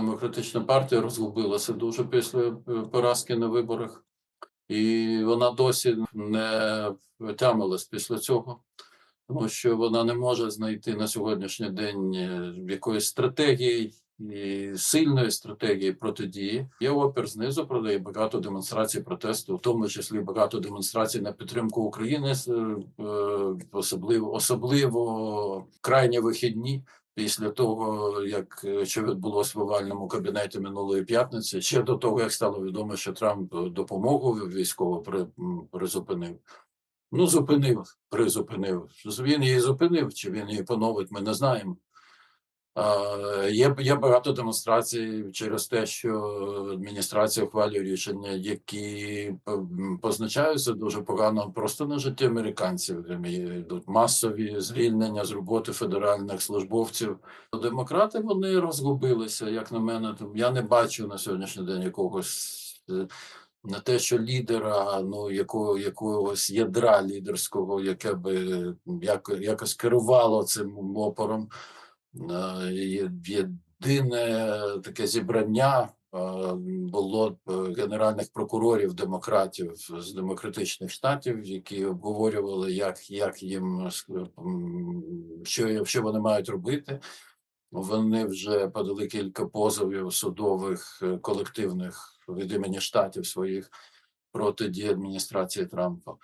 демократична партія розгубилася дуже після е, поразки на виборах, і вона досі не тямилась після цього, тому що вона не може знайти на сьогоднішній день е, якоїсь стратегії і сильної стратегії протидії. Є опір знизу, правда, є багато демонстрацій протесту, в тому числі багато демонстрацій на підтримку України, е, особливо особливо крайні вихідні. Після того, як е, що відбулося в овальному кабінеті минулої п'ятниці, ще до того, як стало відомо, що Трамп е, допомогу військово при, призупинив. Ну, зупинив, призупинив. Він її зупинив, чи він її поновить, ми не знаємо. Є, є багато демонстрацій через те, що адміністрація ухвалює рішення, які позначаються дуже погано просто на житті американців. Йдуть масові звільнення з роботи федеральних службовців. Демократи вони розгубилися, як на мене. Я не бачу на сьогоднішній день якогось е, не те, що лідера, ну якого якогось ядра лідерського, яке би як, якось керувало цим опором. Е, Єдине таке зібрання е, було е, генеральних прокурорів демократів з демократичних штатів, які обговорювали, як, як їм що, що вони мають робити. Вони вже подали кілька позовів судових колективних від імені штатів своїх проти дії адміністрації Трампа.